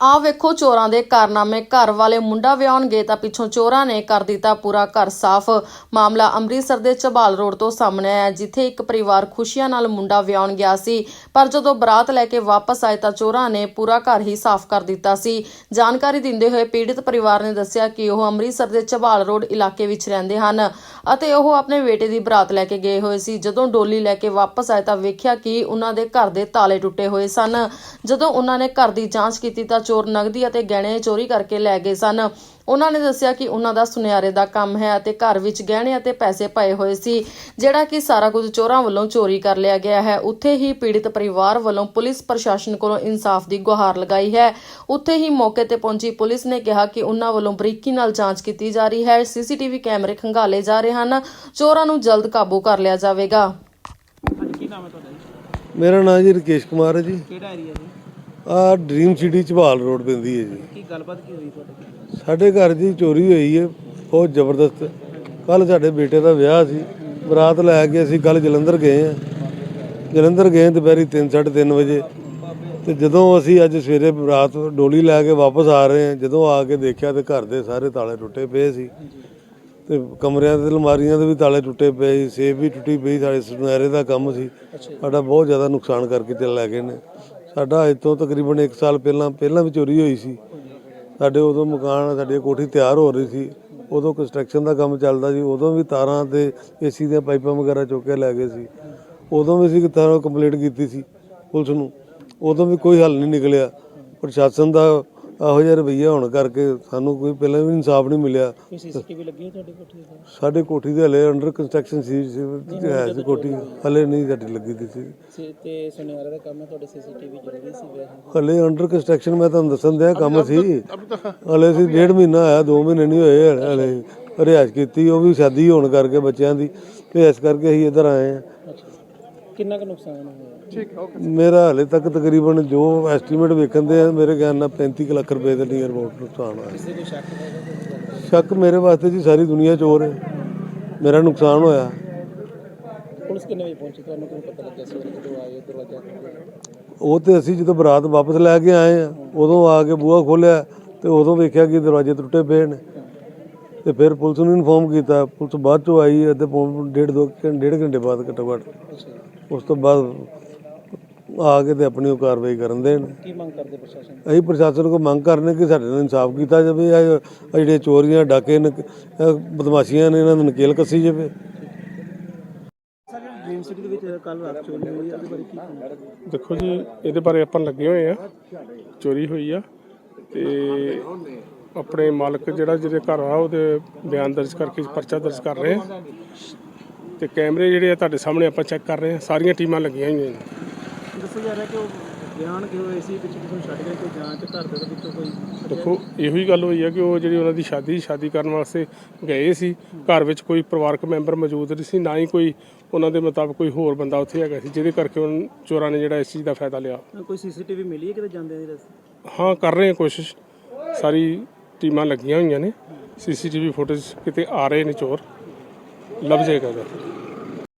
ਆ ਵੇਖੋ, ਚੋਰਾਂ ਦੇ ਕਾਰਨਾਮੇ। ਘਰ ਵਾਲੇ ਮੁੰਡਾ ਵਿਆਹਣਗੇ ਤਾਂ ਪਿੱਛੋਂ ਚੋਰਾਂ ਨੇ ਕਰ ਦਿੱਤਾ ਪੂਰਾ ਘਰ ਸਾਫ਼। ਮਾਮਲਾ ਅੰਮ੍ਰਿਤਸਰ ਦੇ ਝਬਾਲ ਰੋਡ ਤੋਂ ਸਾਹਮਣੇ ਆਇਆ, ਜਿੱਥੇ ਇੱਕ ਪਰਿਵਾਰ ਖੁਸ਼ੀਆਂ ਨਾਲ ਮੁੰਡਾ ਵਿਆਹਣ ਗਿਆ ਸੀ। ਪਰ ਜਦੋਂ ਬਰਾਤ ਲੈ ਕੇ ਵਾਪਸ ਆਏ ਤਾਂ ਚੋਰਾਂ ਨੇ ਪੂਰਾ ਘਰ ਹੀ ਸਾਫ਼ ਕਰ ਦਿੱਤਾ ਸੀ। ਜਾਣਕਾਰੀ ਦਿੰਦੇ ਹੋਏ ਪੀੜਿਤ ਪਰਿਵਾਰ ਨੇ ਦੱਸਿਆ ਕਿ ਉਹ ਅੰਮ੍ਰਿਤਸਰ ਦੇ ਝਬਾਲ ਰੋਡ ਇਲਾਕੇ ਵਿੱਚ ਰਹਿੰਦੇ ਹਨ ਅਤੇ ਉਹ ਆਪਣੇ ਬੇਟੇ ਦੀ ਬਰਾਤ ਲੈ ਕੇ ਗਏ ਹੋਏ ਸੀ। ਜਦੋਂ ਡੋਲੀ ਲੈ ਕੇ ਵਾਪਸ ਆਏ ਤਾਂ ਵੇਖਿਆ ਕਿ ਉਹਨਾਂ ਦੇ ਘਰ ਦੇ ਤਾਲੇ ਟੁੱਟੇ ਹੋਏ ਸਨ। ਜਦੋਂ ਉਹਨਾਂ ਨੇ ਘਰ ਦੀ ਜਾਂਚ ਕੀਤੀ ਤਾਂ ਚੋਰ ਨਗਦੀ ਅਤੇ ਗਹਿਣੇ ਚੋਰੀ ਕਰਕੇ ਲੈ ਗਏ ਸਨ। ਉਹਨਾਂ ਨੇ ਦੱਸਿਆ ਕਿ ਉਹਨਾਂ ਦਾ ਸੁਨਿਆਰੇ ਦਾ ਕੰਮ ਹੈ ਅਤੇ ਘਰ ਵਿੱਚ ਗਹਿਣੇ ਅਤੇ ਪੈਸੇ ਪਏ ਹੋਏ ਸੀ ਜਿਹੜਾ ਕਿ ਸਾਰਾ ਕੁਝ ਚੋਰਾਂ ਵੱਲੋਂ ਚੋਰੀ ਕਰ ਲਿਆ ਗਿਆ ਹੈ। ਉੱਥੇ ਹੀ ਪੀੜਿਤ ਪਰਿਵਾਰ ਵੱਲੋਂ ਪੁਲਿਸ ਪ੍ਰਸ਼ਾਸਨ ਕੋਲੋਂ ਇਨਸਾਫ ਦੀ ਗੁਹਾਰ ਲਗਾਈ ਹੈ। ਉੱਥੇ ਹੀ ਮੌਕੇ ਤੇ ਪਹੁੰਚੀ ਪੁਲਿਸ ਨੇ ਕਿਹਾ ਕਿ ਉਹਨਾਂ ਵੱਲੋਂ ਬਰੀਕੀ ਨਾਲ ਜਾਂਚ ਕੀਤੀ ਜਾ ਰਹੀ ਹੈ। ਸੀਸੀਟੀਵੀ ਕੈਮਰੇ ਖੰਗਾਲੇ ਜਾ ਰਹੇ ਹਨ। ਚੋਰਾਂ ਨੂੰ ਜਲਦ ਕਾਬੂ ਕਰ ਲਿਆ ਜਾਵੇਗਾ। ਕੀ ਨਾਮ ਹੈ ਤੁਹਾਡਾ ਜੀ? ਮੇਰਾ ਨਾਮ ਜੀ ਰਕੇਸ਼ ਕੁਮਾਰ ਹੈ ਜੀ। ਕਿਹੜਾ ਏਰੀਆ ਜੀ? ਆ ਡ੍ਰੀਮ ਸਿਟੀ ਝਬਾਲ ਰੋਡ ਪੈਂਦੀ ਹੈ ਜੀ। ਕੀ ਗੱਲਬਾਤ ਕੀ ਹੋਈ ਤੁਹਾਡੇ? ਸਾਡੇ ਘਰ ਦੀ ਚੋਰੀ ਹੋਈ ਹੈ ਬਹੁਤ ਜ਼ਬਰਦਸਤ। ਕੱਲ ਸਾਡੇ ਬੇਟੇ ਦਾ ਵਿਆਹ ਸੀ ਬਰਾਤ ਲੈ ਕੇ ਅਸੀਂ ਕੱਲ ਜਲੰਧਰ ਗਏ ਆ ਜਲੰਧਰ ਗਏ ਦੁਪਹਿਰੀ 3:30 ਵਜੇ। ਤੇ ਜਦੋਂ ਅਸੀਂ ਅੱਜ ਸਵੇਰੇ ਬਰਾਤ ਡੋਲੀ ਲੈ ਕੇ ਵਾਪਸ ਆ ਰਹੇ ਹਾਂ ਜਦੋਂ ਆ ਕੇ ਦੇਖਿਆ ਤੇ ਘਰ ਦੇ ਸਾਰੇ ਤਾਲੇ ਟੁੱਟੇ ਪਏ ਸੀ। ਤੇ ਕਮਰਿਆਂ ਦੇ ਅਲਮਾਰੀਆਂ ਦੇ ਵੀ ਤਾਲੇ ਟੁੱਟੇ ਪਏ ਸੀ ਸੇਫ ਵੀ ਟੁੱਟੀ ਪਈ ਸਾਡੇ ਸੁਨਹਿਰੇ ਦਾ ਕੰਮ ਸੀ। ਸਾਡਾ ਬਹੁਤ ਜ਼ਿਆਦਾ ਨੁਕਸਾਨ ਕਰਕੇ ਚੱਲ ਲੈ ਗਏ ਨੇ। ਸਾਡਾ ਅੱਜ ਤੋਂ ਤਕਰੀਬਨ 1 ਸਾਲ ਪਹਿਲਾਂ ਪਹਿਲਾਂ ਵੀ ਚੋਰੀ ਹੋਈ ਸੀ। ਸਾਡੇ ਉਦੋਂ ਮਕਾਨ, ਸਾਡੀ ਕੋਠੀ ਤਿਆਰ ਹੋ ਰਹੀ ਸੀ। ਉਦੋਂ ਕੰਸਟਰਕਸ਼ਨ ਦਾ ਕੰਮ ਚੱਲਦਾ ਸੀ। ਉਦੋਂ ਵੀ ਤਾਰਾਂ ਤੇ ਏਸੀ ਦੀਆਂ ਪਾਈਪਾਂ ਵਗੈਰਾ ਚੁੱਕ ਕੇ ਲੈ ਗਏ ਸੀ। ਉਦੋਂ ਵੀ ਅਸੀਂ ਤਾਰਾਂ ਕੰਪਲੀਟ ਕੀਤੀ ਸੀ ਪੁਲਿਸ ਨੂੰ। ਉਦੋਂ ਵੀ ਕੋਈ ਹੱਲ ਨਹੀਂ ਨਿਕਲਿਆ। ਪ੍ਰਸ਼ਾਸਨ ਦਾ ਇਹੋ ਜਿਹਾ ਰਵੱਈਆ ਹੋਣ ਕਰਕੇ ਸਾਨੂੰ ਕੋਈ ਪਹਿਲਾਂ ਵੀ ਇਨਸਾਫ ਨਹੀਂ ਮਿਲਿਆ। ਕੋਈ ਸੀਸੀਟੀਵੀ ਲੱਗੀ ਹੈ ਤੁਹਾਡੀ ਕੋਠੀ ਤੇ? ਸਾਡੇ ਕੋਠੀ ਦੇ ਹਲੇ ਅੰਡਰ ਕੰਸਟਰਕਸ਼ਨ ਸੀ ਸੀ- ਹੈ ਸੀ ਕੋਠੀ। ਹਲੇ ਨਹੀਂ ਸਾਡੀ ਲੱਗੀ ਦੀ ਸੀ। ਸੀ ਤੇ ਸੁਨਿਆਰੇ ਦਾ ਕੰਮ ਹੈ ਤੁਹਾਡੇ ਸੀਸੀਟੀਵੀ ਜ਼ਰੂਰੀ ਸੀ ਵੈਸੇ ਹਲੇ ਅੰਡਰ ਕੰਸਟਰਕਸ਼ਨ ਮੈਂ ਤੁਹਾਨੂੰ ਦੱਸਣ ਦਿਆ ਕੰਮ ਸੀ। ਹਲੇ ਸੀ ਡੇਢ ਮਹੀਨਾ ਆਇਆ 2 ਮਹੀਨੇ ਨਹੀਂ ਹੋਏ ਹਲੇ- ਹਲੇ ਰਿਹਾਇਸ਼ ਕੀਤੀ ਉਹ ਵੀ ਸ਼ਾਦੀ ਹੋਣ ਕਰਕੇ ਬੱਚਿਆਂ ਦੀ ਤੇ ਇਸ ਕਰਕੇ ਅਸੀਂ ਇੱਧਰ ਆਏ ਆ ਅੱਛਾ। ਕਿੰਨਾ ਕੁ ਨੁਕਸਾਨ ਹੋਇਆ? ਠੀਕ ਮੇਰਾ ਹਲੇ ਤੱਕ ਤਕਰੀਬਨ ਜੋ ਐਸਟੀਮੇਟ ਵੇਖਣ ਦੇ ਆ ਮੇਰੇ ਗਿਆਨ ਨਾਲ 35 ਕੁ ਲੱਖ ਰੁਪਏ ਦੇ ਨੀਅਰ ਅਬਾਊਟ ਨੁਕਸਾਨ ਹੋਇਆ। ਕਿਸੇ ਕੋਈ ਸ਼ੱਕ ਹੈਗਾ? ਸ਼ੱਕ ਮੇਰੇ ਵਾਸਤੇ ਜੀ ਸਾਰੀ ਦੁਨੀਆ ਚੋਰ ਹੈ। ਮੇਰਾ ਨੁਕਸਾਨ ਹੋਇਆ। ਪੁਲਿਸ ਕਿੰਨੇ ਵਜੇ ਪਹੁੰਚੀ? ਤੁਹਾਨੂੰ ਕਿਵੇਂ ਪਤਾ ਲੱਗਿਆ ਸਵੇਰੇ ਜਦੋਂ ਆਏ ਦਰਵਾਜ਼ਾ ਖੋਲ੍ਹਿਆ? ਉਹ ਤੇ ਅਸੀਂ ਜਦੋਂ ਬਰਾਤ ਵਾਪਸ ਲੈ ਕੇ ਆਏ ਆ ਉਦੋਂ ਆ ਕੇ ਬੂਹਾ ਖੋਲਿਆ ਤੇ ਉਦੋਂ ਵੇਖਿਆ ਕਿ ਦਰਵਾਜ਼ੇ ਟੁੱਟੇ ਪਏ ਨੇ। ਤੇ ਫਿਰ ਪੁਲਿਸ ਨੂੰ ਇਨਫੋਰਮ ਕੀਤਾ। ਪੁਲਿਸ ਬਾਅਦ ਚੋਂ ਆਈ ਪੌਣ ਡੇਢ ਦੋ ਡੇਢ ਘੰਟੇ ਬਾਅਦ ਘੱਟੋ ਘੱਟ। ਉਸ ਤੋਂ ਬਾਅਦ ਆ ਕੇ ਤੇ ਆਪਣੀ ਉਹ ਕਾਰਵਾਈ ਕਰਨ ਦੇਣ ਕੀ ਮੰਗ ਕਰਦੇ ਪ੍ਰਸ਼ਾਸਨ? ਅਸੀਂ ਪ੍ਰਸ਼ਾਸਨ ਕੋ ਮੰਗ ਕਰਨੇ ਕਿ ਸਾਡੇ ਨਾਲ ਇਨਸਾਫ ਕੀਤਾ ਜਾਵੇ। ਇਹ ਜਿਹੜੇ ਚੋਰੀਆਂ ਡਾਕੇ ਨੇ ਬਦਮਾਸ਼ੀਆਂ ਨੇ ਇਹਨਾਂ ਨੂੰ ਨਕੇਲ ਕੱਸੀ ਜਾਵੇ। ਸਰ ਡ੍ਰੀਮ ਸਿਟੀ ਦੇ ਵਿੱਚ ਕੱਲ ਰਾਤ ਚੋਰੀ ਹੋਈ ਹੈ ਉਹਦੇ ਬਾਰੇ ਕੀ ਕਹਿਣਾ? ਦੇਖੋ ਜੀ ਇਹਦੇ ਬਾਰੇ ਆਪਾਂ ਲੱਗੇ ਹੋਏ ਆ। ਚੋਰੀ ਹੋਈ ਆ ਤੇ ਆਪਣੇ ਮਾਲਕ ਜਿਹੜਾ ਜਿਹਦੇ ਘਰ ਆ ਉਹਦੇ ਬਿਆਨ ਦਰਜ ਕਰਕੇ ਪਰਚਾ ਦਰਜ ਕਰ ਰਹੇ ਆ ਤੇ ਕੈਮਰੇ ਜਿਹੜੇ ਆ ਤੁਹਾਡੇ ਸਾਹਮਣੇ ਆਪਾਂ ਚੈੱਕ ਕਰ ਰਹੇ ਆ ਸਾਰੀਆਂ ਟੀਮਾਂ ਲੱਗੀਆਂ ਹੋਈਆਂ ਨੇ। ਦੱਸਿਆ ਜਾ ਰਿਹਾ ਕਿ ਉਹ ਬਿਆਨ ਕਿ ਹੋਏ ਸੀ? ਪਿੱਛੇ ਕਿਸੇ ਨੂੰ ਛੱਡ ਗਏ ਕੋਈ ਜਾਂਚ ਘਰ ਦੇ ਵਿੱਚੋਂ ਕੋਈ ਦੇਖੋ ਇਹੋ ਹੀ ਗੱਲ ਹੋਈ ਆ ਕਿ ਉਹ ਜਿਹੜੀ ਉਹਨਾਂ ਦੀ ਸ਼ਾਦੀ ਸ਼ਾਦੀ ਕਰਨ ਵਾਸਤੇ ਗਏ ਸੀ। ਘਰ ਵਿੱਚ ਕੋਈ ਪਰਿਵਾਰਕ ਮੈਂਬਰ ਮੌਜੂਦ ਨਹੀਂ ਸੀ ਨਾ ਹੀ ਕੋਈ ਉਹਨਾਂ ਦੇ ਮੁਤਾਬਕ ਕੋਈ ਹੋਰ ਬੰਦਾ ਉੱਥੇ ਹੈਗਾ ਸੀ ਜਿਹਦੇ ਕਰਕੇ ਉਹਨਾਂ ਚੋਰਾਂ ਨੇ ਜਿਹੜਾ ਇਸ ਚੀਜ਼ ਦਾ ਫਾਇਦਾ ਲਿਆ। ਕੋਈ ਸੀਸੀਟੀਵੀ ਮਿਲੀ ਹੈ ਕਿਤੇ ਜਾਂਦੇ ਦੀ ਰਸਤੇ? ਹਾਂ ਕਰ ਰਹੇ ਹਾਂ ਕੋਸ਼ਿਸ਼। ਸਾਰੀ ਟੀਮਾਂ ਲੱਗੀਆਂ ਹੋਈਆਂ ਨੇ। ਸੀਸੀਟੀਵੀ ਫੁਟੇਜ ਕਿਤੇ ਆ ਰਹੇ ਨੇ ਚੋਰ। ਲੱਭ ਜਾਏਗਾ ਗਾ